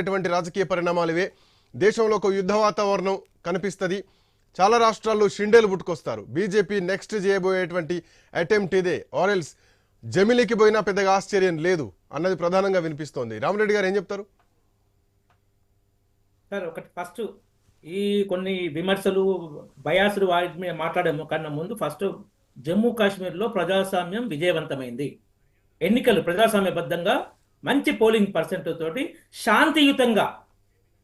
ఎటువంటి రాజకీయ పరిణామాలు ఇవే దేశంలో ఒక యుద్ధ వాతావరణం కనిపిస్తుంది. చాలా రాష్ట్రాల్లో షిండేలు పుట్టుకొస్తారు. బీజేపీ నెక్స్ట్ చేయబోయేటువంటి అటెంప్ట్ ఇదే. ఆరెల్స్ జమిలికి పోయినా పెద్దగా ఆశ్చర్యం లేదు అన్నది ప్రధానంగా వినిపిస్తోంది. రామరెడ్డి గారు ఏం చెప్తారు? సార్ ఒకటి ఫస్ట్ ఈ కొన్ని విమర్శలు బయాసులు వాటి మీద మాట్లాడే కన్నా ముందు ఫస్ట్ జమ్మూ కాశ్మీర్లో ప్రజాస్వామ్యం విజయవంతమైంది. ఎన్నికలు ప్రజాస్వామ్యబద్ధంగా మంచి పోలింగ్ పర్సెంట్ తోటి శాంతియుతంగా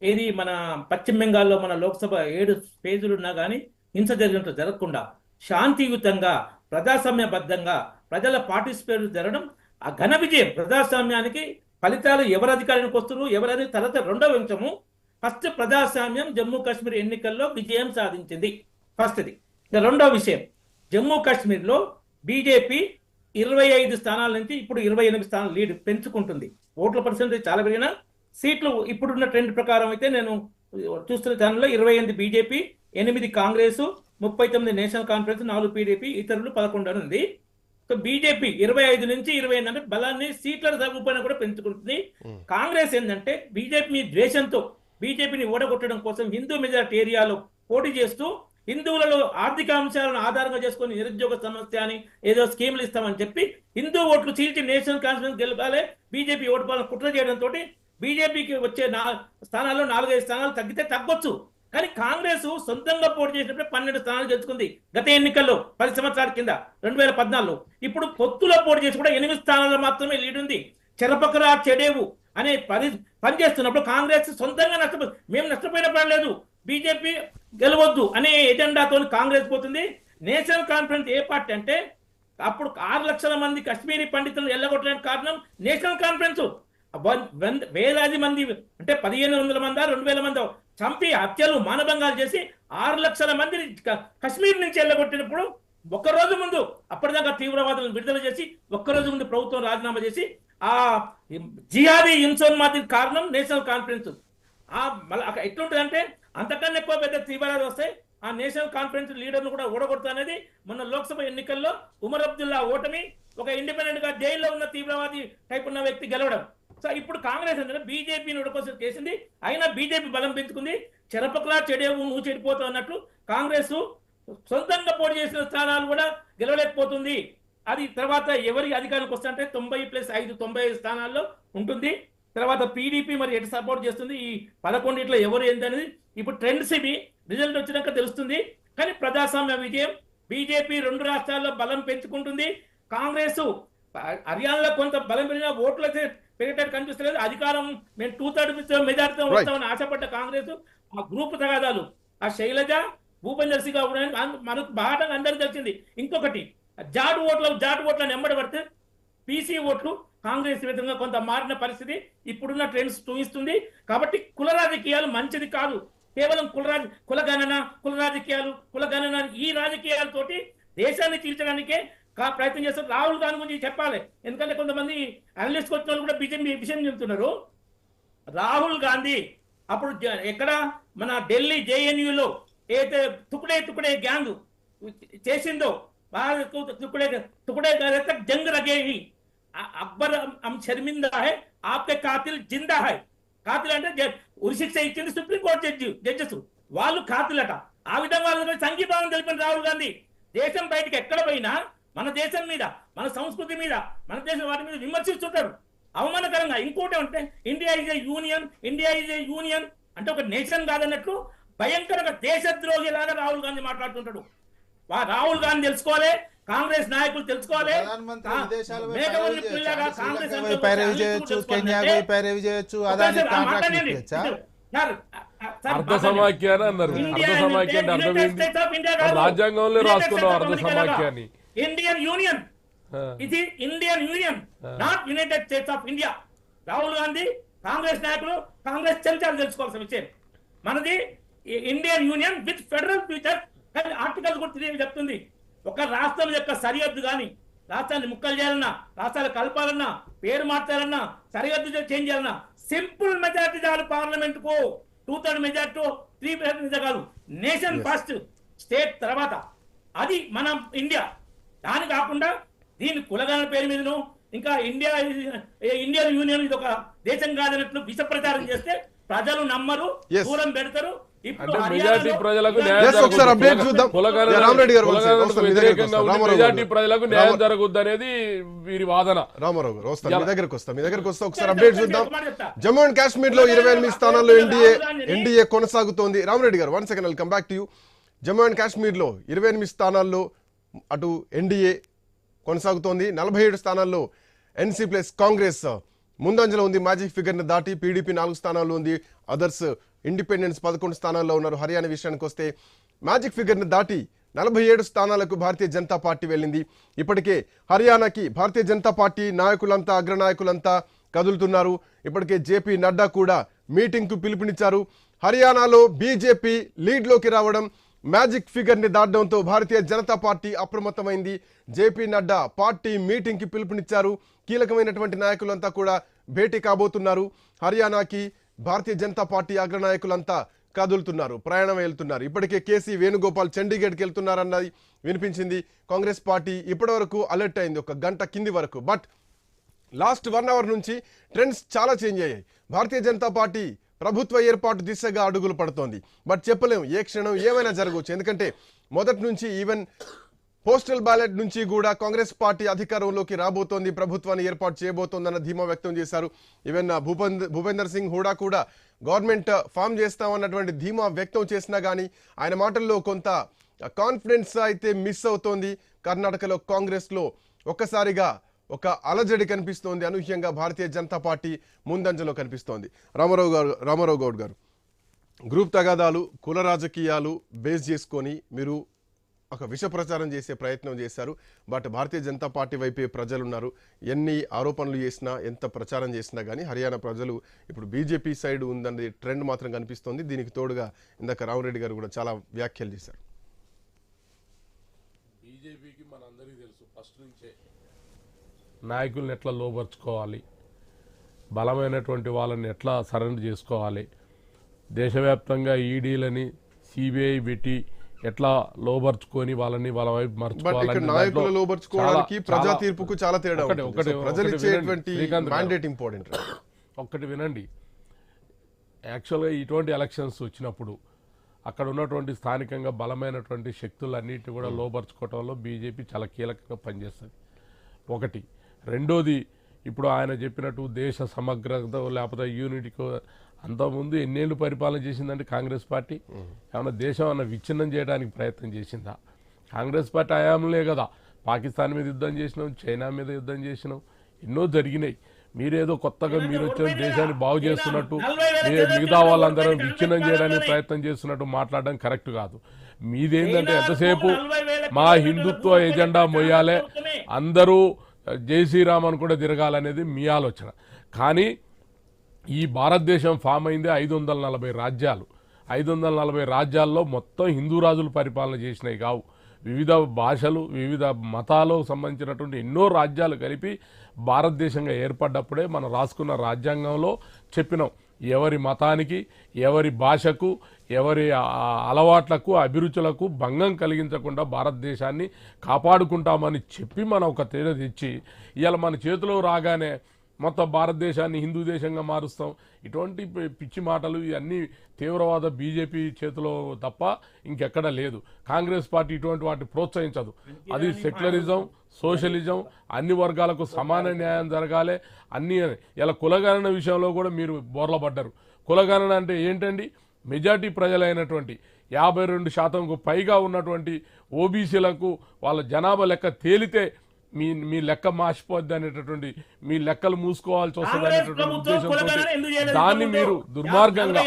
ఏది మన పశ్చిమ బెంగాల్లో మన లోక్సభ ఏడు పేజీలు ఉన్నా కానీ హింస జరిగినట్టు జరగకుండా శాంతియుతంగా ప్రజాస్వామ్యబద్ధంగా ప్రజల పార్టిసిపేట్ జరగడం ఆ ఘన విజయం. ప్రజాస్వామ్యానికి ఫలితాలు ఎవరు అధికారానికి వస్తున్నారు ఎవరని తర్వాత రెండవ అంశము. ఫస్ట్ ప్రజాస్వామ్యం జమ్మూ కాశ్మీర్ ఎన్నికల్లో విజయం సాధించింది. ఫస్ట్ది. ఇక రెండవ విషయం. జమ్మూ కాశ్మీర్లో బీజేపీ ఇరవై ఐదు స్థానాల నుంచి ఇప్పుడు ఇరవై ఎనిమిది స్థానాలు లీడ్ పెంచుకుంటుంది. ఓట్ల పర్సెంటేజ్ చాలా పెరిగినా సీట్లు ఇప్పుడున్న ట్రెండ్ ప్రకారం అయితే నేను చూస్తున్న ఛానల్లో ఇరవై ఎనిమిది బీజేపీ ఎనిమిది కాంగ్రెస్ ముప్పై తొమ్మిది నేషనల్ కాన్ఫరెన్స్ నాలుగు పీడీపీ ఇతరులు పదకొండు అని ఉంది. సో బీజేపీ ఇరవై ఐదు నుంచి ఇరవై ఎనిమిది అంటే బలాన్ని సీట్ల రూపాయన కూడా పెంచుకుంటుంది. Hmm. కాంగ్రెస్ ఏంటంటే బీజేపీ ద్వేషంతో బీజేపీని ఓడగొట్టడం కోసం హిందూ మెజార్టీ ఏరియాలో పోటీ చేస్తూ హిందువులలో ఆర్థిక అంశాలను ఆధారంగా చేసుకొని నిరుద్యోగ సమస్య అని ఏదో స్కీములు ఇస్తామని చెప్పి హిందూ ఓట్లు చీల్చి నేషనల్ కాన్ఫరెన్స్ గెలపాలి. బీజేపీ ఓటు పాలన కుట్ర చేయడంతో బీజేపీకి వచ్చే నా స్థానాల్లో నాలుగైదు స్థానాలు తగ్గితే తగ్గొచ్చు. కానీ కాంగ్రెస్ సొంతంగా పోటీ చేసినప్పుడు పన్నెండు స్థానాలు గెలుచుకుంది గత ఎన్నికల్లో పది సంవత్సరాల కింద రెండు వేల పద్నాలుగులో. ఇప్పుడు పొత్తులో పోటీ చేసి కూడా ఎనిమిది స్థానాల్లో మాత్రమే లీడ్ ఉంది. చెరపకరా చెడేవు అనే పని పనిచేస్తున్నప్పుడు కాంగ్రెస్ సొంతంగా నష్టపో మేము నష్టపోయిన పని లేదు. బీజేపీ గెలవద్దు అనే ఎజెండాతో కాంగ్రెస్ పోతుంది. నేషనల్ కాన్ఫరెన్స్ ఏ పార్టీ అంటే అప్పుడు ఆరు లక్షల మంది కశ్మీరీ పండితులను ఎల్లగొట్టడానికి కారణం నేషనల్ కాన్ఫరెన్స్. వంద- వేలాది మంది అంటే పదిహేను వందల మంది రెండు వేల మంది చంపి హత్యలు మానభంగాలు చేసి ఆరు లక్షల మందిని కశ్మీర్ నుంచి వెళ్ళగొట్టినప్పుడు ఒక్క రోజు ముందు అప్పటిదాకా తీవ్రవాదులను విడుదల చేసి ఒక్క రోజు ముందు ప్రభుత్వం రాజీనామా చేసి ఆ జిహాదీ మాదిరి కారణం నేషనల్ కాన్ఫరెన్స్. ఆ మళ్ళీ అక్కడ ఎట్లుంటుందంటే అంతకన్నా ఎక్కువ పెద్ద తీవ్రాలు వస్తాయి ఆ నేషనల్ కాన్ఫరెన్స్ లీడర్ను కూడా ఓడగొడతా అనేది మొన్న లోక్సభ ఎన్నికల్లో ఉమర్ అబ్దుల్లా ఓటమి ఒక ఇండిపెండెంట్గా జైల్లో ఉన్న తీవ్రవాది టైప్ ఉన్న వ్యక్తి గెలవడం. సో ఇప్పుడు కాంగ్రెస్ అంటే బీజేపీని ఉడకోసం చేసింది. అయినా బీజేపీ బలం పెంచుకుంది. చెరపకలా చెడేవు నువ్వు చెడిపోతావు అన్నట్లు కాంగ్రెస్ సొంతంగా పోటీ చేసిన స్థానాలు కూడా గెలవలేకపోతుంది. అది తర్వాత ఎవరి అధికారానికి వస్తుంటే తొంభై ప్లస్ ఐదు తొంభై ఐదు స్థానాల్లో ఉంటుంది. తర్వాత పీడీపీ మరి ఎటు సపోర్ట్ చేస్తుంది? ఈ పదకొండిట్లో ఎవరు ఏంటనేది ఇప్పుడు ట్రెండ్స్ ఇవి రిజల్ట్ వచ్చినాక తెలుస్తుంది. కానీ ప్రజాస్వామ్య విజయం బీజేపీ రెండు రాష్ట్రాల్లో బలం పెంచుకుంటుంది. కాంగ్రెస్ హర్యానాలో కొంత బలం పెరిగిన ఓట్లు పెరిగేటట్టు కనిపిస్తలేదు. అధికారం మేము టూ థర్డ్ మెజార్టీతో. వస్తామని ఆశపడ్డ కాంగ్రెస్ ఆ గ్రూప్ తగాదాలు. ఆ శైలజ భూపేందర్ సింగ్ మనకు బాగా అందరికీ తెలిసింది. ఇంకొకటి జాటు ఓట్ల జాటు ఓట్లను ఎమ్మడి పడితే పీసీ ఓట్లు కాంగ్రెస్ విధంగా కొంత మారిన పరిస్థితి ఇప్పుడున్న ట్రెండ్స్ చూపిస్తుంది. కాబట్టి కుల రాజకీయాలు మంచిది కాదు. కేవలం కుల రాజ కుల గణన కుల రాజకీయాలు కుల గణన ఈ రాజకీయాలతోటి దేశాన్ని తీర్చడానికే కా- ప్రయత్నం చేస్తారు. రాహుల్ గాంధీ గురించి చెప్పాలి. ఎందుకంటే కొంతమంది అనలిస్ట్ వచ్చిన వాళ్ళు కూడా బీజేపీ విషయం చెబుతున్నారు. రాహుల్ గాంధీ అప్పుడు జ- ఎక్కడ? మన ఢిల్లీ జేఎన్యూలో ఏదైతే తుకుడే తుకుడే గ్యాంగ్ చేసిందో బాగా తుకుడే తుకుడే జంగ్ రగేహి అక్బర్ అమ్ షర్మిందా హై ఆప్కే కాతిల్ జిందా హై కాతిల్ అంటే ఉరిశిక్ష ఇచ్చింది సుప్రీంకోర్టు జడ్జి జడ్జెస్ వాళ్ళు కాతులట ఆ విధంగా వాళ్ళకి సంఘీభావం తెలిపిన రాహుల్ గాంధీ దేశం బయటకు ఎక్కడ పోయినా మన దేశం మీద మన సంస్కృతి మీద మన దేశం వాటి మీద విమర్శిస్తుంటారు అవమానకరంగా ఇంకోటి అంటే India is a union India is a union అంటే ఒక నేషన్ కాదన్నట్లు భయంకరంగా దేశద్రోహి లాగా రాహుల్ గాంధీ మాట్లాడుతుంటాడు రాహుల్ గాంధీ తెలుసుకోవాలి కాంగ్రెస్ నాయకులు తెలుసుకోవాలి. అర్ధ అన్నారు. సమాఖ్య అంటే అర్థం ఏంటి. రాజ్యాంగంలో రాసుకున్నాం. సమాఖ్యాన్ని. Indian union. ఇది Indian union. Not United States of India Rahul Gandhi Congress నాయకులు కాంగ్రెస్ చెంచాలు తెలుసుకోవాల్సిన విషయం. మనది Indian union with federal future కానీ ఆర్టికల్ కూడా తిరిగి చెప్తుంది. ఒక రాష్ట్రం యొక్క సరిహద్దు కానీ రాష్ట్రాన్ని ముక్కలు చేయాలన్నా రాష్ట్రాలు కలపాలన్నా పేరు మార్చాలన్నా సరిహద్దు చేంజ్ చేయాలన్నా సింపుల్ మెజార్టీ చాలు పార్లమెంట్కు two third majority three majority కాదు. నేషన్ ఫస్ట్ స్టేట్ తర్వాత. అది మన ఇండియా. దాని కాకుండా దీని కులగణన పేరు మీదను ఇంకా ఇండియా ఇండియన్ యూనియన్ ఇది ఒక దేశం కాదన్నట్లు విష ప్రచారం చేస్తే ప్రజలు నమ్మరు. దూరం పెడతారు మెజార్టీ ప్రజలకు న్యాయం మెజార్టీ. ప్రజలకు జరగొద్దు అనేది వీరి వాదన. రామారావు గారు మీ? దగ్గరకు వస్తాం మీ దగ్గరకు వస్తే ఒకసారి అప్డేట్ చూద్దాం. జమ్మూ అండ్ కాశ్మీర్లో ఇరవై ఎనిమిది స్థానాల్లో ఎన్డీఏ ఎన్డీఏ కొనసాగుతోంది. రామరెడ్డి గారు one second come back to you Jammu and కాశ్మీర్లో ఇరవై ఎనిమిది స్థానాల్లో అటు ఎన్డీఏ కొనసాగుతోంది. నలభై ఏడు స్థానాల్లో ఎన్సీ ప్లస్ కాంగ్రెస్. ముందంజలో ఉంది మ్యాజిక్ ఫిగర్ని దాటి పీడీపీ నాలుగు స్థానాల్లో ఉంది అదర్స్ ఇండిపెండెన్స్ పదకొండు స్థానాల్లో ఉన్నారు. హర్యానా విషయానికి వస్తే మ్యాజిక్ ఫిగర్ని దాటి నలభై ఏడు స్థానాలకు భారతీయ జనతా పార్టీ వెళ్ళింది. ఇప్పటికే హర్యానాకి భారతీయ జనతా పార్టీ నాయకులంతా అగ్రనాయకులంతా కదులుతున్నారు. ఇప్పటికే జేపీ నడ్డా కూడా మీటింగ్కు పిలుపునిచ్చారు. హర్యానాలో బీజేపీ లీడ్లోకి రావడం మ్యాజిక్ ఫిగర్ని దాటడంతో భారతీయ జనతా పార్టీ అప్రమత్తమైంది. జేపీ నడ్డా పార్టీ మీటింగ్కి పిలుపునిచ్చారు. కీలకమైనటువంటి నాయకులంతా కూడా భేటీ కాబోతున్నారు. హర్యానాకి భారతీయ జనతా పార్టీ అగ్రనాయకులంతా కదులుతున్నారు ప్రయాణం వెళ్తున్నారు. ఇప్పటికే కేసీ వేణుగోపాల్ చండీగఢ్కి వెళ్తున్నారన్నది వినిపించింది. కాంగ్రెస్ పార్టీ ఇప్పటివరకు అలర్ట్ అయింది ఒక గంట కింది వరకు. బట్ లాస్ట్ వన్ అవర్ నుంచి ట్రెండ్స్ చాలా చేంజ్ అయ్యాయి. భారతీయ జనతా పార్టీ ప్రభుత్వ ఏర్పాటు దిశగా అడుగులు పడుతోంది. బట్ చెప్పలేం ఏ క్షణం ఏమైనా జరగవచ్చు. ఎందుకంటే మొదటి నుంచి ఈవెన్ పోస్టల్ బ్యాలెట్ నుంచి కూడా కాంగ్రెస్ పార్టీ అధికారంలోకి రాబోతోంది. ప్రభుత్వాన్ని ఏర్పాటు చేయబోతోందన్న ధీమా వ్యక్తం చేశారు. ఈవెన్ భూపేందర్ భూపేందర్ సింగ్ హూడా కూడా గవర్నమెంట్ ఫామ్ చేస్తామన్నటువంటి ధీమా వ్యక్తం చేసినా కానీ ఆయన మాటల్లో కొంత కాన్ఫిడెన్స్ అయితే మిస్ అవుతోంది. కర్ణాటకలో కాంగ్రెస్లో ఒక్కసారిగా ఒక అలజడి కనిపిస్తోంది. అనూహ్యంగా భారతీయ జనతా పార్టీ ముందంజలో కనిపిస్తోంది. రామారావు గారు రామారావు గౌడ్ గారు గ్రూప్ తగాదాలు కుల రాజకీయాలు బేస్ చేసుకొని మీరు ఒక విష ప్రచారం చేసే ప్రయత్నం చేశారు. బట్ భారతీయ జనతా పార్టీ వైపే ప్రజలు ఉన్నారు ఎన్ని ఆరోపణలు చేసినా ఎంత ప్రచారం చేసినా కానీ హర్యానా ప్రజలు ఇప్పుడు బీజేపీ సైడ్ ఉందనే ట్రెండ్ మాత్రం కనిపిస్తోంది. దీనికి తోడుగా ఇందాక రామరెడ్డి గారు కూడా చాలా వ్యాఖ్యలు చేశారు. బీజేపీకి మనందరికీ తెలుసు ఫస్ట్ నుంచే నాయకుల్ని ఎట్లా లోపరుచుకోవాలి బలమైనటువంటి వాళ్ళని ఎట్లా సరెండర్ చేసుకోవాలి? దేశవ్యాప్తంగా ఈడీలని సిబిఐ పెట్టి ఎట్లా లోపరుచుకొని వాళ్ళని వాళ్ళ వైపు మర్చుకోవాలని నాయకులు చాలా- ప్రజా తీర్పుకు చాలా తేడా ఒకటి- ప్రజలు ఇచ్చేటువంటి. మ్యాండేట్ ఇంపార్టెంట్ ఒక్కటి వినండి. యాక్చువల్గా ఇటువంటి ఎలక్షన్స్ వచ్చినప్పుడు అక్కడ ఉన్నటువంటి స్థానికంగా బలమైనటువంటి శక్తులన్నిటి కూడా లోపరుచుకోవటంలో బీజేపీ చాలా కీలకంగా పనిచేస్తుంది. ఒకటి. రెండోది ఇప్పుడు ఆయన చెప్పినట్టు దేశ సమగ్రత లేకపోతే యూనిటీకో అంతకుముందు ఎన్నేళ్ళు పరిపాలన చేసిందంటే కాంగ్రెస్ పార్టీ. ఏమన్నా దేశం అన్న విచ్ఛిన్నం చేయడానికి ప్రయత్నం చేసిందా? కాంగ్రెస్ పార్టీ హయాంలే కదా. పాకిస్తాన్ మీద యుద్ధం చేసినాం చైనా మీద యుద్ధం చేసినాం. ఎన్నో జరిగినాయి. మీరేదో కొత్తగా మీరు వచ్చిన దేశాన్ని బాగు చేస్తున్నట్టు మిగతా వాళ్ళందరూ విచ్ఛిన్నం చేయడానికి ప్రయత్నం చేస్తున్నట్టు మాట్లాడడం కరెక్ట్ కాదు. మీదేంటంటే ఎంతసేపు మా హిందుత్వ ఎజెండా మొయ్యాలే. అందరూ జై శ్రీరామ్ అని కూడా తిరగాలనేది మీ ఆలోచన. కానీ ఈ భారతదేశం ఫామ్ అయిందే ఐదు వందల నలభై రాజ్యాలు. ఐదు వందల నలభై రాజ్యాల్లో మొత్తం హిందూ రాజులు పరిపాలన చేసినాయి కావు. వివిధ భాషలు వివిధ మతాలకు సంబంధించినటువంటి ఎన్నో రాజ్యాలు కలిపి భారతదేశంగా ఏర్పడ్డప్పుడే మనం రాసుకున్న రాజ్యాంగంలో చెప్పినాం. ఎవరి మతానికి ఎవరి భాషకు ఎవరి అలవాట్లకు అభిరుచులకు భంగం కలిగించకుండా భారతదేశాన్ని కాపాడుకుంటామని చెప్పి మనం ఒక తేడా తెచ్చి ఇవాళ మన చేతిలో రాగానే మొత్తం భారతదేశాన్ని హిందూ దేశంగా మారుస్తాం. ఇటువంటి పిచ్చి మాటలు ఇవన్నీ తీవ్రవాద బీజేపీ చేతిలో తప్ప ఇంకెక్కడ లేదు. కాంగ్రెస్ పార్టీ ఇటువంటి వాటిని ప్రోత్సహించదు. అది సెక్యులరిజం సోషలిజం అన్ని వర్గాలకు సమాన న్యాయం జరగాలి. అన్ని ఇలా కులగణన విషయంలో కూడా మీరు బోర్ల పడ్డారు కులగణన అంటే ఏంటండి? మెజార్టీ ప్రజలైనటువంటి యాభై రెండు శాతంకు పైగా ఉన్నటువంటి ఓబీసీలకు వాళ్ళ జనాభా లెక్క తేలితే మీ మీ లెక్క మాసిపోద్ది అనేటటువంటి మీ లెక్కలు మూసుకోవాల్సి వస్తుంది అనేటటువంటి దాన్ని? మీరు దుర్మార్గంగా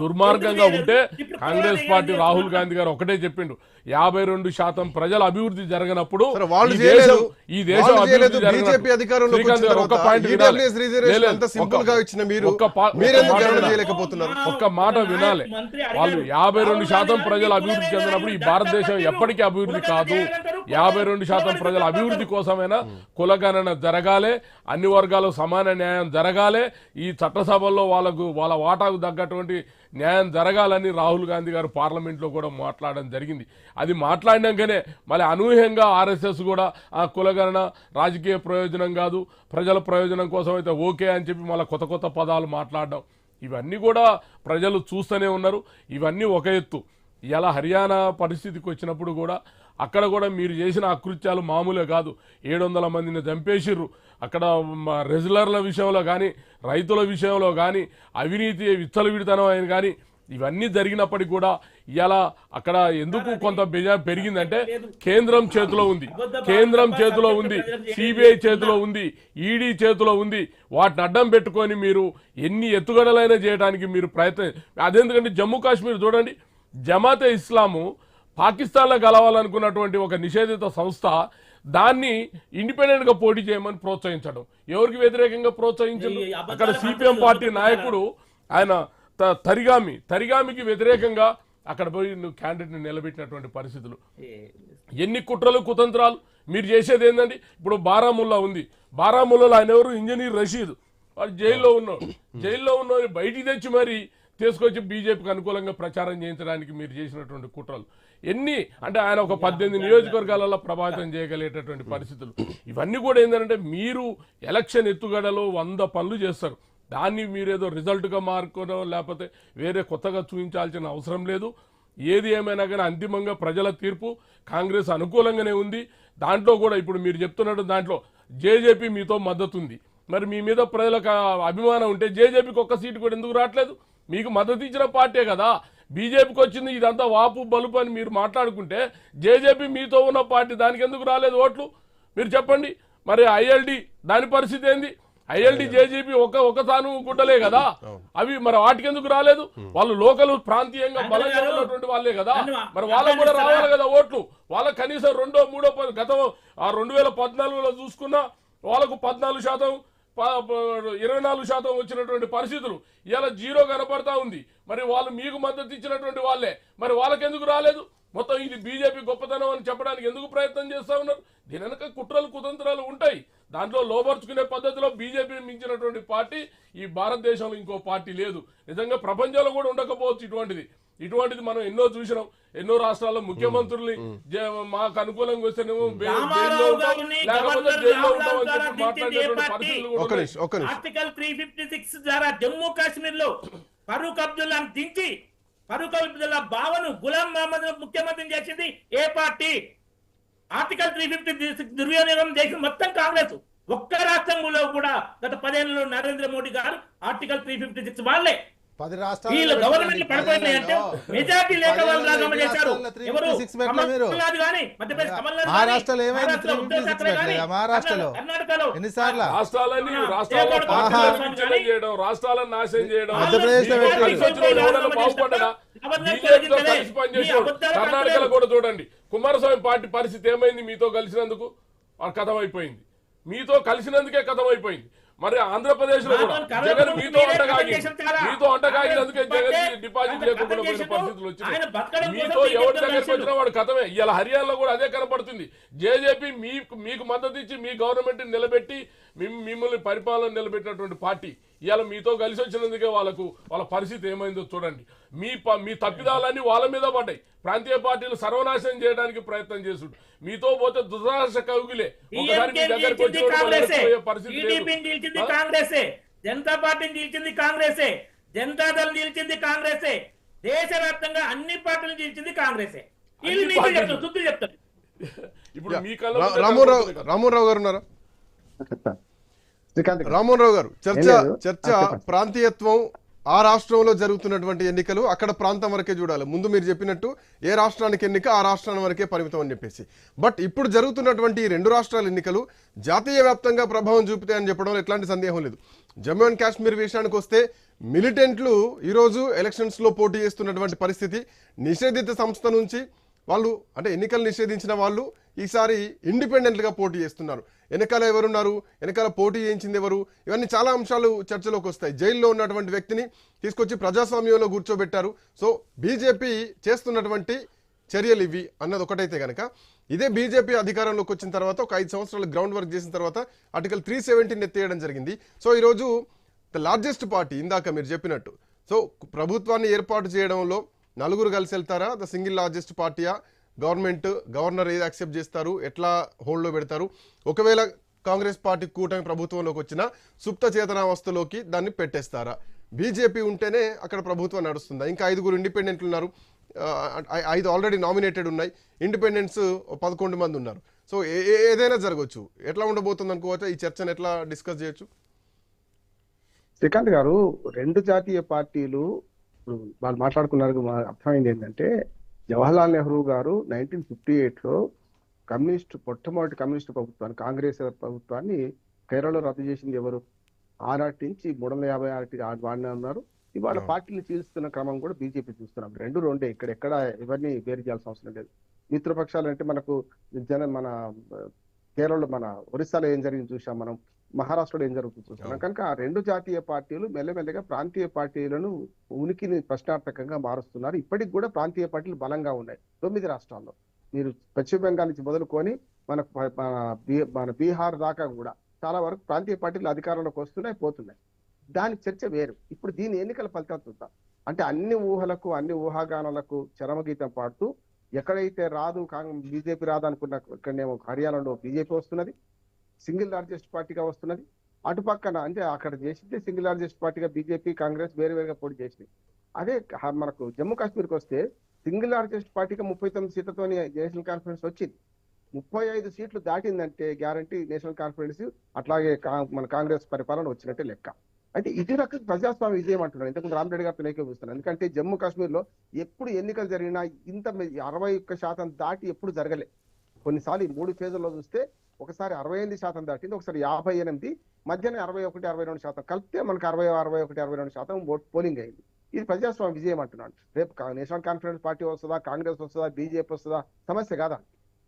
దుర్మార్గంగా ఉంటే కాంగ్రెస్ పార్టీ రాహుల్? గాంధీ గారు ఒకటే చెప్పిండు యాభై రెండు శాతం ప్రజల అభివృద్ధి జరగనప్పుడు సరే, వాళ్ళు ఈ చేయలేదు. దేశం ఈ దేశం వాళ్ళు అభివృద్ధి చేయలేదు. జరగనప్పుడు- బీజేపీ అధికారంలోకి శ్రీకాంత్ వచ్చిన గారు ఒక తర్వాత పాయింట్ ఈడబ్ల్యూఎస్ వినాలి. రిజర్వేషన్ లేదు, అంత ఒక్క- మాట వినాలి. చేయలేకపోతున్నారు ఒక్క మాట వినాలి మంత్రి అడిగారు. వాళ్ళు యాభై రెండు శాతం ప్రజల అభివృద్ధి చెందినప్పుడు ఈ భారతదేశం. ఎప్పటికీ అభివృద్ధి కాదు యాభై రెండు శాతం ప్రజల అభివృద్ధి కోసమైనా కులగణన జరగాలి అన్ని వర్గాలకు సమాన న్యాయం జరగాలి ఈ చట్టసభల్లో వాళ్ళకు వాళ్ళ వాటాకు తగ్గటువంటి న్యాయం జరగాలని రాహుల్ గాంధీ గారు పార్లమెంట్లో కూడా మాట్లాడడం జరిగింది. అది మాట్లాడినాకనే మళ్ళీ అనూహ్యంగా ఆర్ఎస్ఎస్ కూడా ఆ కులగణన రాజకీయ ప్రయోజనం కాదు ప్రజల ప్రయోజనం కోసం అయితే ఓకే అని చెప్పి మళ్ళీ కొత్త కొత్త పదాలు మాట్లాడడం. ఇవన్నీ కూడా ప్రజలు చూస్తూనే ఉన్నారు. ఇవన్నీ ఒక ఎత్తు. ఇలా హర్యానా పరిస్థితికి వచ్చినప్పుడు కూడా అక్కడ కూడా మీరు చేసిన అకృత్యాలు మామూలే కాదు. ఏడు వందల మందిని చంపేసిర్రు. అక్కడ మ- రెజ్యులర్ల విషయంలో కానీ రైతుల విషయంలో కానీ అవినీతి విచ్చలవిడితనం అయిన కానీ ఇవన్నీ జరిగినప్పటికీ కూడా ఇలా అక్కడ ఎందుకు కొంత బెజా పెరిగిందంటే కేంద్రం చేతిలో ఉంది. కేంద్రం చేతిలో ఉంది. సిబిఐ చేతిలో ఉంది. ఈడీ చేతిలో ఉంది. వాటిని అడ్డం పెట్టుకొని మీరు ఎన్ని ఎత్తుగడలైనా చేయడానికి మీరు ప్రయత్నం అదెందుకంటే జమ్మూ కాశ్మీర్ చూడండి. జమాతే ఇస్లాము పాకిస్తాన్లో కలవాలనుకున్నటువంటి ఒక నిషేధిత సంస్థ దాన్ని ఇండిపెండెంట్గా పోటీ చేయమని ప్రోత్సహించడం. ఎవరికి వ్యతిరేకంగా ప్రోత్సహించడం? అక్కడ సిపిఎం పార్టీ? నాయకుడు ఆయన తరిగామి. తరిగామికి వ్యతిరేకంగా అక్కడ పోయి నువ్వు క్యాండిడేట్ని నిలబెట్టినటువంటి పరిస్థితులు. ఎన్ని కుట్రలు కుతంత్రాలు? మీరు చేసేది ఏంటండి ఇప్పుడు బారాముల్లా ఉంది. బారాముల్లాలో ఆయన ఎవరు? ఇంజనీర్ రషీద్. వాడు జైల్లో ఉన్నాడు. జైల్లో ఉన్నవాడిని బయటికి తెచ్చి మరి తీసుకొచ్చి బీజేపీకి అనుకూలంగా ప్రచారం చేయించడానికి మీరు చేసినటువంటి కుట్రలు. ఎన్ని అంటే ఆయన ఒక పద్దెనిమిది నియోజకవర్గాలలో ప్రభావితం చేయగలిగేటటువంటి పరిస్థితులు. ఇవన్నీ కూడా ఏంటంటే మీరు ఎలక్షన్ ఎత్తుగడలో వంద పనులు చేస్తారు. దాన్ని మీరేదో రిజల్ట్గా మార్చుకోవడం లేకపోతే వేరే కొత్తగా చూపించాల్సిన అవసరం లేదు. ఏది ఏమైనా కానీ అంతిమంగా ప్రజల తీర్పు కాంగ్రెస్ అనుకూలంగానే ఉంది. దాంట్లో కూడా ఇప్పుడు మీరు చెప్తున్నట్టు దాంట్లో జేజేపీ మీతో మద్దతు ఉంది. మరి మీ మీద ప్రజలకు అభిమానం ఉంటే జేజేపీకి ఒక్క సీటు కూడా ఎందుకు రావట్లేదు? మీకు మద్దతు ఇచ్చిన పార్టీ కదా. బీజేపీకి వచ్చింది ఇదంతా వాపు బలుపు అని మీరు మాట్లాడుకుంటే జేజేపీ మీతో ఉన్న పార్టీ దానికి ఎందుకు రాలేదు ఓట్లు? మీరు చెప్పండి. మరి ఐఎల్డి దాని పరిస్థితి ఏంది? ఐఎల్డి జేజేపీ ఒక ఒక తాను గుడ్డలే కదా? అవి మరి వాటికి ఎందుకు రాలేదు? వాళ్ళు లోకల్ ప్రాంతీయంగా బలంగా ఉన్నటువంటి వాళ్ళే కదా? మరి వాళ్ళకు కూడా? రావాలి కదా ఓట్లు? వాళ్ళకి కనీసం రెండో మూడో గతం ఆ రెండు వేల పద్నాలుగులో చూసుకున్నా వాళ్ళకు పద్నాలుగు శాతం ఇరవై నాలుగు శాతం వచ్చినటువంటి పరిస్థితులు ఇలా జీరో కనపడతా ఉంది. మరి వాళ్ళు మీకు మద్దతు ఇచ్చినటువంటి వాళ్ళే. మరి వాళ్ళకెందుకు రాలేదు? మొత్తం ఇది బీజేపీ గొప్పతనం అని చెప్పడానికి ఎందుకు ప్రయత్నం చేస్తా ఉన్నారు? దీని వెనక కుట్రలు కుతంత్రాలు ఉంటాయి. దాంట్లో లోపరుచుకునే పద్ధతిలో బీజేపీని మించినటువంటి పార్టీ ఈ భారతదేశంలో ఇంకో పార్టీ లేదు. నిజంగా ప్రపంచంలో కూడా ఉండకపోవచ్చు ఇటువంటిది. ఇటువంటిది మనం ఎన్నో చూసినాం. ఎన్నో రాష్ట్రాల్లో ముఖ్యమంత్రుల్ని మాకు అనుకూలంగా వస్తేనేమో లేకపోతే జైల్లో ఉంటాం అని చెప్పి మాట్లాడేటువంటి పరిస్థితులు ఆర్టికల్ త్రీ ఫిఫ్టీ సిక్స్ ద్వారా జమ్మూ కాశ్మీర్లో ఫరూక్ అబ్దుల్లాను దించి ఫరూక్ అబ్దుల్లా బావను గులాం మహమ్మద్ ముఖ్యమంత్రిని చేసింది ఏ party? Article three fifty six దుర్వినియోగం చేసింది మొత్తం కాంగ్రెస్. ఒక్క రాష్ట్రంలో కూడా గత పదేళ్ళలో నరేంద్ర మోడీ గారు ఆర్టికల్ త్రీ ఫిఫ్టీ సిక్స్ వాళ్ళే. పది రాష్ట్రాలు వీళ్ళు గవర్నమెంట్ పడిపోయినాయి అంటే మెజార్టీ లేక వాళ్ళు రాజీనామా చేశారు. ఎవరు? కమల్ మీరు నాథ్ గాని మధ్యప్రదేశ్ కమల్ నాథ్ మహారాష్ట్రలో గాని, ఏమైంది? మహారాష్ట్రలో ఉద్ధవ్ 356 ఠాక్రే గాని, పెట్టలేదా? మహారాష్ట్రలో? కర్ణాటకలో ఎన్నిసార్లు? రాష్ట్రాలన్నీ ఆ, రాష్ట్రాల దేవగౌడ పార్టీలను పార్టీ విచ్ఛిన్నం కానీ- చేయడం రాష్ట్రాలను నాశనం చేయడం బాగుపడ్డా కర్ణాటకలో కూడా చూడండి. కుమారస్వామి పార్టీ పరిస్థితి ఏమైంది? మీతో కలిసినందుకు కథం అయిపోయింది మీతో కలిసినందుకే కథం అయిపోయింది మరి ఆంధ్రప్రదేశ్లో కూడా జగన్ మీతో అంటగాగి. మీతో అంటగాగినందుకే జగన్ డిపాజిట్ లేకుండా. పరిస్థితులు వచ్చినాయి మీతో ఎవరి దగ్గరికి. వచ్చినా వాడు కథమే ఇలా హర్యానాలో కూడా అదే కనపడుతుంది జేజేపీ మీకు మీకు మద్దతు ఇచ్చి మీ గవర్నమెంట్ నిలబెట్టి మిమ్- మిమ్మల్ని పరిపాలన నిలబెట్టినటువంటి పార్టీ ఇవాళ మీతో కలిసి వచ్చినందుకే వాళ్ళకు వాళ్ళ పరిస్థితి ఏమైందో చూడండి మీ మీ తప్పిదాలన్నీ వాళ్ళ మీద పడ్డాయి. ప్రాంతీయ పార్టీలు సర్వనాశనం చేయడానికి ప్రయత్నం చేసుడు మీతో పోతే దురాశ కవుగిలే కాంగ్రెసే? జనతా పార్టీని నిలిచింది కాంగ్రెసే. జనతాదళ్ నిలిచింది కాంగ్రెసే. దేశవ్యాప్తంగా అన్ని పార్టీలు నిలిచింది కాంగ్రెసే. ఇప్పుడు మీ కళ్ళ రామోరావు. రామోరావు గారు ఉన్నారా? శ్రీకాంత్ గారు. రామోహన్ గారు చర్చ. చర్చ. ప్రాంతీయత్వం ఆ రాష్ట్రంలో జరుగుతున్నటువంటి ఎన్నికలు అక్కడ ప్రాంతం వరకే చూడాలి. ముందు మీరు చెప్పినట్టు ఏ రాష్ట్రానికి ఎన్నిక ఆ రాష్ట్రం వరకే పరిమితం అని చెప్పేసి. బట్ ఇప్పుడు జరుగుతున్నటువంటి ఈ రెండు రాష్ట్రాల ఎన్నికలు జాతీయ వ్యాప్తంగా ప్రభావం చూపుతాయని చెప్పడంలో ఎట్లాంటి సందేహం లేదు. జమ్మూ అండ్ కాశ్మీర్ విషయానికి వస్తే మిలిటెంట్లు ఈరోజు ఎలక్షన్స్లో పోటీ చేస్తున్నటువంటి పరిస్థితి నిషేధిత సంస్థ నుంచి వాళ్ళు అంటే ఎన్నికలు నిషేధించిన వాళ్ళు ఈసారి ఇండిపెండెంట్గా పోటీ చేస్తున్నారు. వెనకాల ఎవరున్నారు? వెనకాల పోటీ చేయించింది ఎవరు? ఇవన్నీ చాలా అంశాలు చర్చలోకి వస్తాయి. జైల్లో ఉన్నటువంటి వ్యక్తిని తీసుకొచ్చి ప్రజాస్వామ్యంలో కూర్చోబెట్టారు. సో బీజేపీ చేస్తున్నటువంటి చర్యలు ఇవి అన్నది ఒకటైతే కనుక ఇదే బీజేపీ అధికారంలోకి వచ్చిన తర్వాత ఒక ఐదు సంవత్సరాలు గ్రౌండ్ వర్క్ చేసిన తర్వాత ఆర్టికల్ త్రీ సెవెంటీని ఎత్తేయడం జరిగింది. సో ఈరోజు ద లార్జెస్ట్ పార్టీ ఇందాక మీరు చెప్పినట్టు. సో ప్రభుత్వాన్ని ఏర్పాటు చేయడంలో నలుగురు కలిసి వెళ్తారా? ద సింగిల్ లార్జెస్ట్ పార్టీయా? గవర్నమెంట్ గవర్నర్ ఏది యాక్సెప్ట్ చేస్తారు ఎట్లా హోల్డ్లో పెడతారు? ఒకవేళ కాంగ్రెస్ పార్టీ కూటమి ప్రభుత్వంలోకి వచ్చిన సుప్త చేతనావస్థలోకి దాన్ని పెట్టేస్తారా? బీజేపీ ఉంటేనే అక్కడ ప్రభుత్వం నడుస్తుందా? ఇంకా ఐదుగురు ఇండిపెండెంట్లు ఉన్నారు. ఐదు ఆల్రెడీ నామినేటెడ్ ఉన్నాయి. ఇండిపెండెంట్స్ పదకొండు మంది ఉన్నారు. సో ఏ- ఏదైనా జరగవచ్చు ఎట్లా ఉండబోతుంది అనుకోవచ్చు? ఈ చర్చను ఎట్లా డిస్కస్ చేయొచ్చు? శ్రీకాంత్ గారు రెండు జాతీయ పార్టీలు వాళ్ళు మాట్లాడుకున్నారు మా అర్థమైంది ఏంటంటే జవహర్లాల్ నెహ్రూ గారు నైన్టీన్ ఫిఫ్టీ ఎయిట్లో కమ్యూనిస్ట్ మొట్టమొదటి కమ్యూనిస్ట్ ప్రభుత్వాన్ని కాంగ్రెస్ ప్రభుత్వాన్ని కేరళలో రద్దు చేసింది ఎవరు? ఆనాటి నుంచి మూడు వందల యాభై ఆరుకి వాడిన ఉన్నారు ఇవాళ. పార్టీలు చీల్స్తున్న క్రమం కూడా బీజేపీ చూస్తున్నాం. రెండు రెండే. ఇక్కడ ఎక్కడ ఎవరిని వేరు చేయాల్సిన అవసరం లేదు. మిత్రపక్షాలు అంటే మనకు జన మన కేరళలో మన ఒరిస్సాలో ఏం జరిగింది చూసాం మనం. మహారాష్ట్రలో ఏం జరుగుతుంది చూస్తున్నాం. కనుక ఆ రెండు జాతీయ పార్టీలు మెల్లమెల్లగా ప్రాంతీయ పార్టీలను ఉనికిని ప్రశ్నార్థకంగా మారుస్తున్నారు. ఇప్పటికి కూడా ప్రాంతీయ పార్టీలు బలంగా ఉన్నాయి. తొమ్మిది రాష్ట్రాల్లో. మీరు పశ్చిమ బెంగాల్ నుంచి మొదలుకొని మన బీ- మన బీహార్ దాకా కూడా చాలా వరకు ప్రాంతీయ పార్టీలు అధికారంలోకి వస్తున్నాయి పోతున్నాయి. దాని చర్చ వేరు. ఇప్పుడు దీని ఎన్నికల ఫలితాలు చూద్దాం. అంటే అన్ని ఊహలకు అన్ని ఊహాగానాలకు చరమగీతం పాడుతూ ఎక్కడైతే రాదు కాంగ్రెస్ బీజేపీ రాదు అనుకున్న ఇక్కడనేమో హర్యానాలో బీజేపీ వస్తున్నది. సింగిల్ లార్జెస్ట్ పార్టీగా వస్తున్నది. అటు పక్కన అంటే అక్కడ చేసింది సింగిల్ లార్జెస్ట్ పార్టీగా బీజేపీ కాంగ్రెస్ వేరు వేరుగా పోటీ చేసింది అదే మనకు జమ్మూ కాశ్మీర్కి వస్తే సింగిల్ లార్జెస్ట్ పార్టీగా ముప్పై తొమ్మిది సీట్లతో నేషనల్ కాన్ఫరెన్స్ వచ్చింది. ముప్పై ఐదు సీట్లు దాటిందంటే గ్యారంటీ నేషనల్ కాన్ఫరెన్స్ అట్లాగే కా- మన కాంగ్రెస్ పరిపాలన వచ్చినట్టే లెక్క. అంటే ఇది రకం ప్రజాస్వామ్య విజయం అంటున్నాను ఇంతకుముందు రామరెడ్డి గారితో ఏకీభవిస్తున్నాను ఎందుకంటే జమ్మూ కాశ్మీర్లో ఎప్పుడు ఎన్నికలు జరిగినా ఇంత అరవై ఒక్క శాతం దాటి ఎప్పుడు జరగలే. కొన్నిసార్లు ఈ మూడు ఫేజుల్లో చూస్తే ఒకసారి అరవై ఎనిమిది శాతం దాటింది ఒకసారి యాభై ఎనిమిది మధ్యాహ్నం అరవై ఒకటి అరవై రెండు శాతం. కలిపితే మనకు అరవై అరవై ఒకటి అరవై రెండు శాతం ఓట్ పోలింగ్ అయింది. ఇది ప్రజాస్వామ్య విజయం అంటున్నాను రేపు నేషనల్ కాన్ఫరెన్స్ పార్టీ వస్తుందా కాంగ్రెస్ వస్తుందా బీజేపీ వస్తుందా సమస్య కాదా?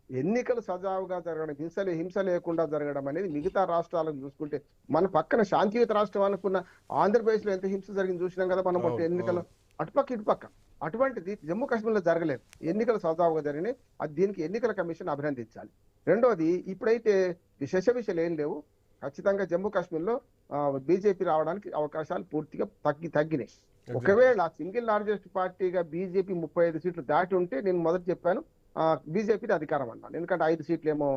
ఎన్నికలు సజావుగా జరగడం హింసలు హింస లేకుండా జరగడం అనేది మిగతా రాష్ట్రాలకు చూసుకుంటే మన పక్కన శాంతియుత రాష్ట్రం అనుకున్న ఆంధ్రప్రదేశ్లో ఎంత హింస జరిగింది చూసినాం కదా మనం ఎన్నికలు. అటుపక్క ఇటుపక్క. అటువంటిది జమ్మూ కాశ్మీర్లో జరగలేదు. ఎన్నికలు సజావుగా జరిగినాయి. అది దీనికి ఎన్నికల కమిషన్ అభినందించాలి. రెండోది ఇప్పుడైతే విశేష విషయాలు ఏం లేవు. ఖచ్చితంగా జమ్మూ కాశ్మీర్లో బీజేపీ రావడానికి అవకాశాలు పూర్తిగా తగ్గి తగ్గినాయి. ఒకవేళ సింగిల్ లార్జెస్ట్ పార్టీగా బీజేపీ ముప్పై ఐదు సీట్లు దాటి ఉంటే నేను మొదట చెప్పాను బీజేపీ అధికారం అన్నాను. ఎందుకంటే ఐదు సీట్లు ఏమో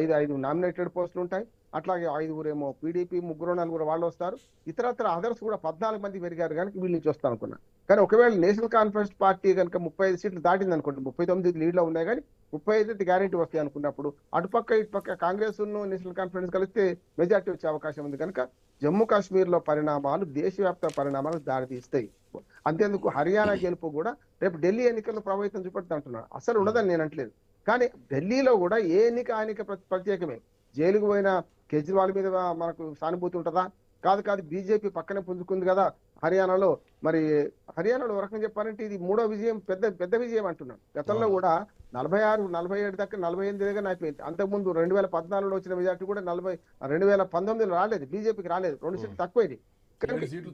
ఐదు ఐదు నామినేటెడ్ పోస్టులు ఉంటాయి. అట్లాగే ఐదుగురు ఏమో పీడీపీ ముగ్గురు నలుగురు వాళ్ళు వస్తారు. ఇతరత్ర అదర్స్ కూడా పద్నాలుగు మంది పెరిగారు కనుక వీళ్ళ నుంచి వస్తాను అనుకున్నా. కానీ ఒకవేళ నేషనల్ కాన్ఫరెన్స్ పార్టీ కనుక ముప్పై ఐదు సీట్లు దాటింది అనుకోండి ముప్పై తొమ్మిది లీడ్లో ఉన్నాయి కానీ ముప్పై ఐదు గ్యారెంటీ వస్తాయి అనుకున్నప్పుడు అటుపక్క ఇటుపక్క కాంగ్రెస్ నేషనల్ కాన్ఫరెన్స్ కలిస్తే మెజార్టీ వచ్చే అవకాశం ఉంది కనుక జమ్మూ కాశ్మీర్లో పరిణామాలు దేశవ్యాప్త పరిణామాలకు దారితీస్తాయి. అంతేందుకు హర్యానా గెలుపు కూడా రేపు ఢిల్లీ ఎన్నికల్లో ప్రభావితం చూపెడుతూ అంటున్నాను అసలు ఉండదని నేను అంటలేదు. కానీ ఢిల్లీలో కూడా ఏ ఎన్నిక ఆయనకి ప్రత్యేకమే? జైలుకు పోయిన కేజ్రీవాల్ మీద మనకు సానుభూతి ఉంటుందా? కాదు కాదు బీజేపీ పక్కనే పుంజుకుంది కదా హర్యానాలో. మరి హర్యానాలో ఒక రకంగా చెప్పాలంటే ఇది మూడో విజయం పెద్ద పెద్ద విజయం అంటున్నాను. గతంలో. కూడా నలభై ఆరు నలభై ఏడు దాకా నలభై ఎనిమిది దగ్గర అయిపోయింది. అంతకుముందు రెండు వేల పద్నాలుగులో వచ్చిన మెజార్టీ కూడా నలభై రెండు వేల పంతొమ్మిదిలో రాలేదు బీజేపీకి రాలేదు. రెండు సీట్లు తక్కువైంది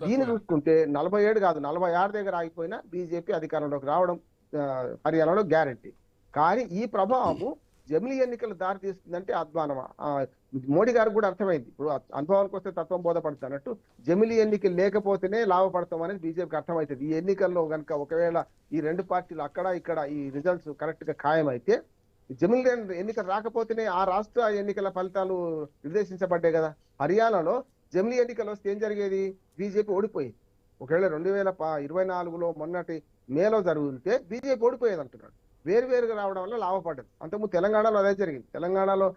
దీన్ని. చూసుకుంటే నలభై ఏడు కాదు నలభై ఆరు దగ్గర ఆగిపోయినా బీజేపీ అధికారంలోకి రావడం హర్యానాలో గ్యారంటీ. కానీ ఈ ప్రభావము జమిలీ ఎన్నికలు దారి తీస్తుందంటే అధ్వానమా మోడీ గారికి కూడా అర్థమైంది. ఇప్పుడు అనుభవానికి వస్తే తత్వం బోధపడుతుంది అన్నట్టు జమిలీ ఎన్నికలు లేకపోతేనే లాభపడతాం అనేది బీజేపీకి అర్థమవుతుంది ఈ ఎన్నికల్లో కనుక ఒకవేళ ఈ రెండు పార్టీలు అక్కడ ఇక్కడ ఈ రిజల్ట్స్ కరెక్ట్గా ఖాయమైతే జమిలీ ఎన్నికలు రాకపోతేనే ఆ రాష్ట్ర ఎన్నికల ఫలితాలు నిర్దేశించబడ్డాయి కదా. హర్యానాలో జమిలీ ఎన్నికలు వస్తే ఏం జరిగేది? బీజేపీ ఓడిపోయింది. ఒకవేళ రెండు వేల ఇరవై నాలుగులో మొన్నటి మేలో జరుగుతుంటే బీజేపీ ఓడిపోయేది అంటున్నాడు. వేరు వేరుగా రావడం వల్ల లాభపడ్డది. అంతకుముందు తెలంగాణలో అదే జరిగింది. తెలంగాణలో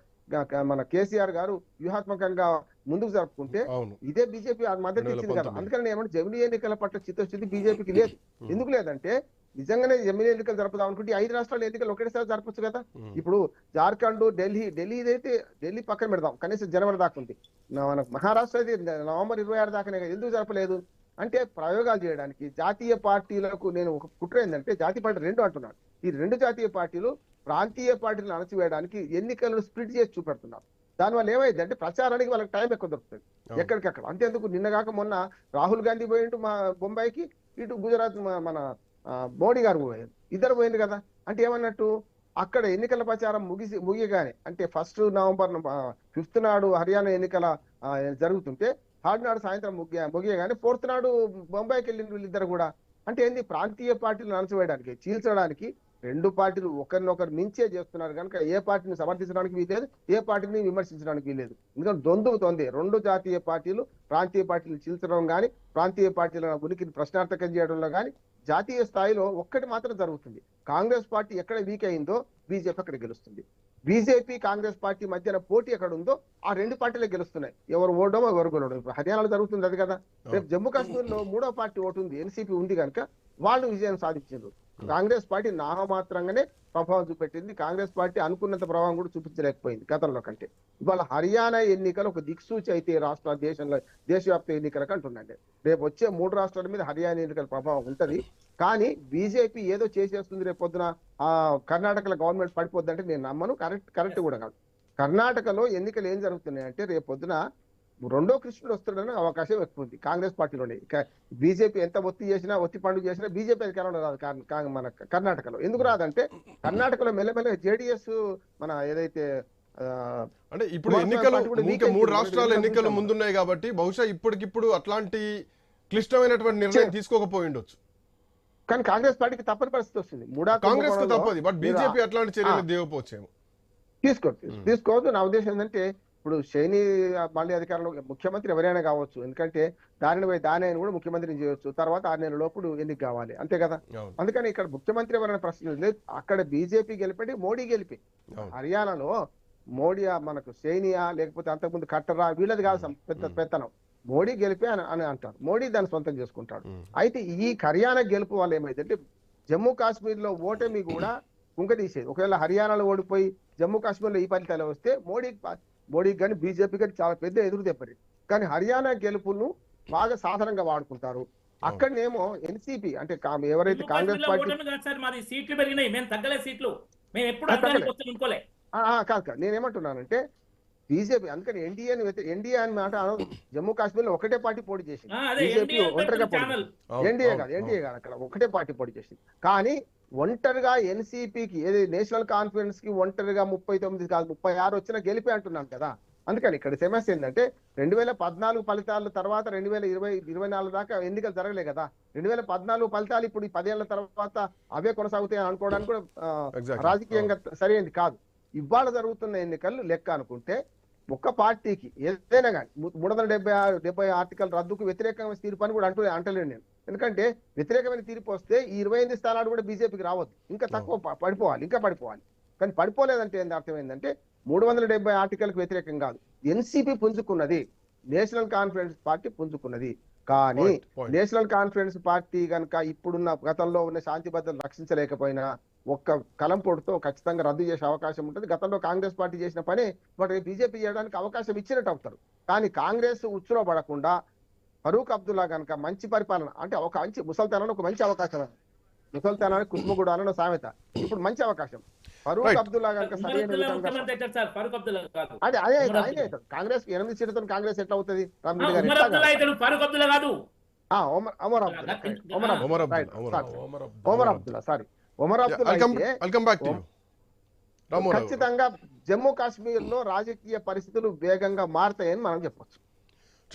మన కేసీఆర్ గారు వ్యూహాత్మకంగా ముందుకు జరుపుకుంటే ఇదే బీజేపీ మద్దతు ఇచ్చింది కదా. అందుకని ఏమంటే జమిలీ ఎన్నికల పట్ల చిత్తశుద్ధి బీజేపీకి లేదు. ఎందుకు లేదంటే నిజంగానే జమిలీ ఎన్నికలు జరుపుదాం అనుకుంటే ఐదు రాష్ట్రాల ఎన్నికలు ఒకటేసారి జరపచ్చు కదా. ఇప్పుడు జార్ఖండ్ ఢిల్లీ ఢిల్లీ అయితే ఢిల్లీ పక్కన పెడదాం. కనీసం జనవరి దాకా ఉంది. నా- మనకు మహారాష్ట్ర అయితే నవంబర్ ఇరవై ఆరు దాకానే. ఎందుకు జరపలేదు? అంటే ప్రయోగాలు చేయడానికి జాతీయ పార్టీలకు నేను ఒక కుట్ర ఏంటంటే జాతీయ పార్టీ రెండు అంటున్నాను ఈ రెండు జాతీయ పార్టీలు ప్రాంతీయ పార్టీలను అణచివేయడానికి ఎన్నికలను స్ప్లిట్ చేసి చూపెడుతున్నారు. దానివల్ల ఏమైంది అంటే ప్రచారానికి వాళ్ళకి టైం ఎక్కువ దొరుకుతుంది. ఎక్కడికక్కడ. అంతేందుకు నిన్నగాక మొన్న రాహుల్ గాంధీ పోయిండు మా బొంబాయికి ఇటు గుజరాత్ మన మోడీ గారు పోయారు. ఇద్దరు పోయింది కదా. అంటే ఏమన్నట్టు అక్కడ ఎన్నికల ప్రచారం ముగిసి ముగియగానే అంటే ఫస్ట్ నవంబర్ ఫిఫ్త్ నాడు హర్యానా ఎన్నికల జరుగుతుంటే థర్డ్ నాడు సాయంత్రం ముగియ ముగియగానే ఫోర్త్ నాడు బొంబాయికి వెళ్ళిన వీళ్ళిద్దరు కూడా. అంటే ఏంది? ప్రాంతీయ పార్టీలు అణచివేయడానికి చీల్చడానికి రెండు పార్టీలు ఒకరినొకరు మించే చేస్తున్నారు కనుక ఏ పార్టీని సమర్థించడానికి వీలేదు ఏ పార్టీని విమర్శించడానికి వీలేదు ఎందుకంటే దొందుకుతోంది రెండు జాతీయ పార్టీలు ప్రాంతీయ పార్టీలు చీల్చడం కానీ ప్రాంతీయ పార్టీల ఉనికిని ప్రశ్నార్థకం చేయడంలో కానీ జాతీయ స్థాయిలో ఒక్కటి మాత్రం జరుగుతుంది. కాంగ్రెస్ పార్టీ ఎక్కడ వీక్ అయిందో బీజేపీ అక్కడ గెలుస్తుంది. బీజేపీ కాంగ్రెస్ పార్టీ మధ్యన పోటీ ఎక్కడ ఉందో ఆ రెండు పార్టీలే గెలుస్తున్నాయి. ఎవరు ఓడడం ఎవరు గెలవడం ఇప్పుడు హర్యానాలో జరుగుతుంది అది కదా. రేపు జమ్మూ కాశ్మీర్లో మూడో పార్టీ ఓటు ఉంది ఎన్సీపీ ఉంది కనుక వాళ్ళు విజయం సాధించారు. కాంగ్రెస్ పార్టీ నామమాత్రంగానే ప్రభావం చూపెట్టింది. కాంగ్రెస్ పార్టీ అనుకున్నంత ప్రభావం కూడా చూపించలేకపోయింది గతంలో కంటే. ఇవాళ హర్యానా ఎన్నికలు ఒక దిక్సూచి అయితే రాష్ట్ర దేశంలో దేశవ్యాప్త ఎన్నికలకు అంటుండండి రేపు వచ్చే మూడు రాష్ట్రాల మీద హర్యానా ఎన్నికల ప్రభావం ఉంటది. కానీ బీజేపీ ఏదో చేసేస్తుంది రేపు పొద్దున కర్ణాటకలో గవర్నమెంట్ పడిపోద్ది అంటే నేను నమ్మను. కరెక్ట్ కరెక్ట్ కూడా కాదు. కర్ణాటకలో ఎన్నికలు ఏం జరుగుతున్నాయి అంటే రేపు పొద్దున రెండో కృష్ణుడు వస్తాడని అవకాశం ఎక్కువ ఉంది. కాంగ్రెస్ పార్టీలోనే. ఇక బీజేపీ ఎంత ఒత్తి చేసినా ఒత్తి పండుగ చేసినా బీజేపీ అధికారంలో రాదు. మన కర్ణాటకలో. ఎందుకు రాదంటే కర్ణాటకలో మెల్లమెల్లగా జేడిఎస్ మన ఏదైతే అంటే ఇప్పుడు ఎన్నికలు ఇంకా మూడు. రాష్ట్రాల ఎన్నికలు. ముందున్నాయి కాబట్టి బహుశా ఇప్పటికిప్పుడు అట్లాంటి క్లిష్టమైనటువంటి నిర్ణయం చే- తీసుకోకపోయి ఉండొచ్చు కానీ కాంగ్రెస్ పార్టీకి తప్పని పరిస్థితి వస్తుంది. మూడా కాంగ్రెస్ తప్పదు. బట్ బీజేపీ అట్లాంటి చర్యలు ఆ. దిగకపోవచ్చేమో తీసుకోవద్దు తీసుకోవద్దు. నా ఉద్దేశం ఏంటంటే ఇప్పుడు శైని మళ్ళీ అధికారంలో ముఖ్యమంత్రి ఎవరైనా కావచ్చు. ఎందుకంటే దానిని దాని కూడా ముఖ్యమంత్రిని చేయొచ్చు. తర్వాత ఆరు నెలల లోపు ఎన్నిక కావాలి. అంతే కదా? అందుకని ఇక్కడ ముఖ్యమంత్రి ఎవరైనా ప్రశ్న లేదు. అక్కడ బీజేపీ గెలిపి మోడీ గెలిపి. హర్యానాలో మోడీ మనకు సైనియా లేకపోతే అంతకుముందు కట్టరా వీళ్ళది కాదు పెద్ద పెత్తనం. మోడీ గెలిపి అని అని అంటారు. మోడీ దాన్ని సొంతం చేసుకుంటాడు. అయితే ఈ హర్యానా గెలుపు వల్ల ఏమైందంటే జమ్మూ కాశ్మీర్లో ఓటమి కూడా కుంగదీసేది ఒకవేళ హర్యానాలో ఓడిపోయి జమ్మూ కాశ్మీర్లో ఈ ఫలితాలు వస్తే మోడీ మోడీకి కానీ బీజేపీ కానీ చాలా పెద్ద ఎదురు దెబ్బరి కానీ హర్యానా గెలుపును బాగా సాధారణంగా వాడుకుంటారు. అక్కడనేమో ఎన్సీపీ అంటే ఎవరైతే కాంగ్రెస్ పార్టీ సీట్లు పెరిగినాయి. మేము తగ్గలే మేము ఎప్పుడు కాదు కాదు. నేనేమంటున్నానంటే బీజేపీ అందుకని ఎన్డీఏ ఎన్డీఏ అని మాట. జమ్మూ కాశ్మీర్లో ఒకటే పార్టీ పోటీ చేసింది. బీజేపీ NDA ఒంటరిగా పోటీ ఎన్డీఏ కాదు. ఎన్డీఏ కాదు అక్కడ. ఒకటే పార్టీ పోటీ చేసింది. కానీ ఒంటరిగా ఎన్సీపీకి ఏది నేషనల్ కాన్ఫరెన్స్కి ఒంటరిగా ముప్పై తొమ్మిది కాదు ముప్పై ఆరు వచ్చినా గెలిపే అంటున్నాను కదా. అందుకని ఇక్కడ సమస్య ఏంటంటే రెండు వేల పద్నాలుగు ఫలితాల తర్వాత రెండు వేల ఇరవై ఇరవై నాలుగు దాకా ఎన్నికలు జరగలే కదా. రెండు వేల పద్నాలుగు ఫలితాలు ఇప్పుడు ఈ పదేళ్ళ తర్వాత అవే కొనసాగుతాయి అని అనుకోవడానికి కూడా. రాజకీయంగా సరైనది కాదు. ఇవాళ జరుగుతున్న ఎన్నికలు లెక్క అనుకుంటే ఒక్క పార్టీకి ఏదైనా కానీ మూడు వందల డెబ్బై ఆరు డెబ్బై ఆర్టికల్ రద్దుకు వ్యతిరేకమైన తీర్పు అని కూడా అంటూ అంటలేను నేను. ఎందుకంటే వ్యతిరేకమైన తీర్పు వస్తే ఈ ఇరవై ఎనిమిది స్థానాలు కూడా బీజేపీకి రావద్దు. ఇంకా తక్కువ పడిపోవాలి ఇంకా పడిపోవాలి. కానీ పడిపోలేదంటే ఏంది అర్థం ఏంటంటే మూడు వందల డెబ్బై ఆర్టికల్కి వ్యతిరేకం కాదు. ఎన్సీపీ పుంజుకున్నది నేషనల్ కాన్ఫరెన్స్ పార్టీ పుంజుకున్నది. కానీ. నేషనల్ కాన్ఫరెన్స్ పార్టీ కనుక ఇప్పుడున్న గతంలో ఉన్న శాంతి భద్రతలు రక్షించలేకపోయినా ఒక్క కలం పొడితో ఖచ్చితంగా రద్దు చేసే అవకాశం ఉంటుంది. గతంలో కాంగ్రెస్ పార్టీ చేసిన పని బట్ బీజేపీ చేయడానికి అవకాశం ఇచ్చినట్టు అవుతారు. కానీ కాంగ్రెస్ ఉచ్చులో పడకుండా ఫరూక్ అబ్దుల్లా కనుక మంచి పరిపాలన అంటే ఒక మంచి ముసల్తనాన్ని ఒక మంచి అవకాశం ముసల్తనానికి కుసుమగుడు అన్న సామెత. ఇప్పుడు మంచి అవకాశం. ఫరూక్. అబ్దుల్లా కనుక సరైన అదే అదే ఆయనే. కాంగ్రెస్కి ఎనిమిది సీట్లతో కాంగ్రెస్ ఎట్లా అవుతుంది? రామరెడ్డి గారు ఉమర్ ఎట్లా అబ్దుల్లా అవుతాడు ఫరూక్ అబ్దుల్లా కాదు. ఆ, ఒమర్ ఒమర్ అబ్దుల్లా. ఆ, right. ఆ, Omar Omar Abdullah Abdullah, right. Omar Sorry. Omar Omar Abdullah sorry. Omar Abdullah welcome అయితే వెల్కమ్ బ్యాక్ టు రామోరావు ఖచ్చితంగా జమ్మూ కాశ్మీర్లో రాజకీయ పరిస్థితులు వేగంగా మారుతాయని మనం చెప్పొచ్చు.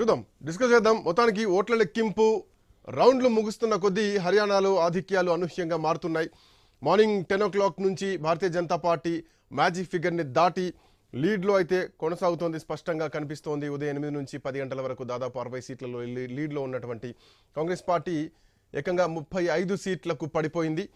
చూద్దాం. డిస్కస్ చేద్దాం. మొత్తానికి ఓట్ల లెక్కింపు రౌండ్లు ముగుస్తున్న కొద్దీ హర్యానాలో ఆధిక్యాలు అనూహ్యంగా మారుతున్నాయి. మార్నింగ్ టెన్ ఓ క్లాక్ నుంచి భారతీయ జనతా పార్టీ మ్యాజిక్ ఫిగర్ని దాటి లీడ్లో అయితే కొనసాగుతోంది స్పష్టంగా కనిపిస్తోంది. ఉదయం ఎనిమిది నుంచి పది గంటల వరకు దాదాపు అరవై సీట్లలో లీడ్లో ఉన్నటువంటి కాంగ్రెస్ పార్టీ ఏకంగా ముప్పై ఐదు సీట్లకు పడిపోయింది.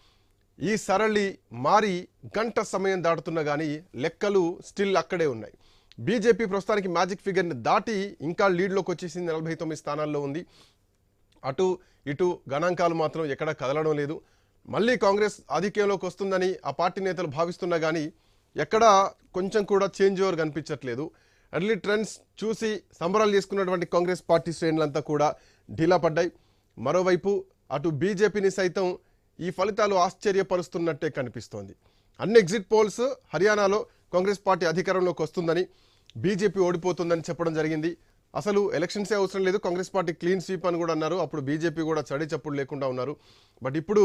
ఈ సరళి మారి గంట సమయం దాటుతున్నా కానీ లెక్కలు స్టిల్ అక్కడే ఉన్నాయి. బీజేపీ ప్రస్తుతానికి మ్యాజిక్ ఫిగర్ని దాటి ఇంకా లీడ్లోకి వచ్చేసింది నలభై తొమ్మిది స్థానాల్లో ఉంది. అటు ఇటు గణాంకాలు మాత్రం ఎక్కడా కదలడం లేదు. మళ్ళీ కాంగ్రెస్ ఆధిక్యంలోకి వస్తుందని ఆ పార్టీ నేతలు భావిస్తున్నా కానీ ఎక్కడా కొంచెం కూడా చేంజ్ ఓవర్ కనిపించట్లేదు. ఎర్లీ ట్రెండ్స్ చూసి సంబరాలు చేసుకున్నటువంటి కాంగ్రెస్ పార్టీ శ్రేణులంతా కూడా ఢీలా పడ్డాయి. మరోవైపు అటు బీజేపీని సైతం ఈ ఫలితాలు ఆశ్చర్యపరుస్తున్నట్టే కనిపిస్తోంది. అన్ని ఎగ్జిట్ పోల్స్ హర్యానాలో కాంగ్రెస్ పార్టీ అధికారంలోకి వస్తుందని బీజేపీ ఓడిపోతుందని చెప్పడం జరిగింది. అసలు ఎలక్షన్సే అవసరం లేదు. కాంగ్రెస్ పార్టీ క్లీన్ స్వీప్ అని కూడా అన్నారు. అప్పుడు బీజేపీ కూడా చడి చప్పుడు లేకుండా ఉన్నారు. బట్ ఇప్పుడు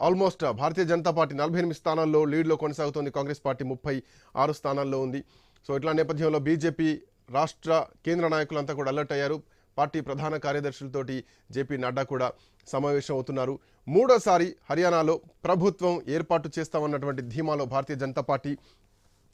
ఆల్మోస్ట్ భారతీయ జనతా పార్టీ నలభై ఎనిమిది స్థానాల్లో లీడ్లో కొనసాగుతోంది. కాంగ్రెస్ పార్టీ ముప్పై ఆరు స్థానాల్లో ఉంది. సో ఇట్లా నేపథ్యంలో బీజేపీ రాష్ట్ర కేంద్ర నాయకులంతా కూడా అలర్ట్ అయ్యారు. పార్టీ ప్రధాన కార్యదర్శులతోటి జేపీ నడ్డా కూడా సమావేశం అవుతున్నారు. మూడోసారి హర్యానాలో ప్రభుత్వం ఏర్పాటు చేస్తామన్నటువంటి ధీమాలో భారతీయ జనతా పార్టీ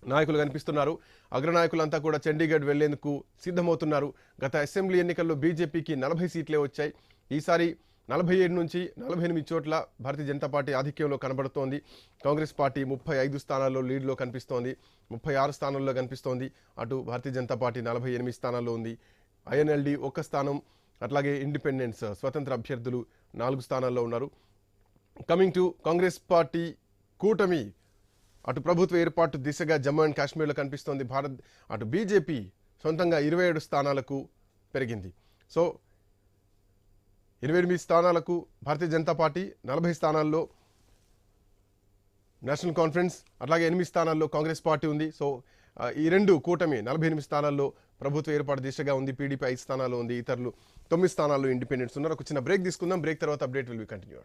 నాయకులు కనిపిస్తున్నారు. అగ్రనాయకులంతా కూడా చండీగఢ్ వెళ్ళేందుకు సిద్ధమవుతున్నారు. గత అసెంబ్లీ ఎన్నికల్లో బీజేపీకి నలభై సీట్లే వచ్చాయి. ఈసారి నలభై ఏడు నుంచి నలభై ఎనిమిది చోట్ల భారతీయ జనతా పార్టీ ఆధిక్యంలో కనబడుతోంది. కాంగ్రెస్ పార్టీ ముప్పై ఐదు స్థానాల్లో లీడ్లో కనిపిస్తోంది. ముప్పై ఆరు స్థానాల్లో కనిపిస్తోంది. అటు భారతీయ జనతా పార్టీ నలభై ఎనిమిది స్థానాల్లో ఉంది. ఐఎన్ఎల్డి ఒక్క స్థానం అట్లాగే ఇండిపెండెన్స్ స్వతంత్ర అభ్యర్థులు నాలుగు స్థానాల్లో ఉన్నారు. కమింగ్ టు కాంగ్రెస్ పార్టీ కూటమి అటు ప్రభుత్వ ఏర్పాటు దిశగా జమ్మూ అండ్ కాశ్మీర్లో కనిపిస్తోంది. భారత్ అటు బీజేపీ సొంతంగా ఇరవై ఏడు స్థానాలకు పెరిగింది. సో ఇరవై ఎనిమిది స్థానాలకు భారతీయ జనతా పార్టీ నలభై స్థానాల్లో నేషనల్ కాన్ఫరెన్స్ అట్లాగే ఎనిమిది స్థానాల్లో కాంగ్రెస్ పార్టీ ఉంది. సో ఈ రెండు కూటమి నలభై ఎనిమిది స్థానాల్లో ప్రభుత్వ ఏర్పాటు దిశగా ఉంది. పీడీపీ ఐదు స్థానాల్లో ఉంది. ఇతరులు తొమ్మిది స్థానాల్లో ఇండిపెండెంట్స్ ఉన్నారు. ఒక చిన్న బ్రేక్ తీసుకుందాం. బ్రేక్ తర్వాత అప్డేట్ విల్ బి కంటిన్యూ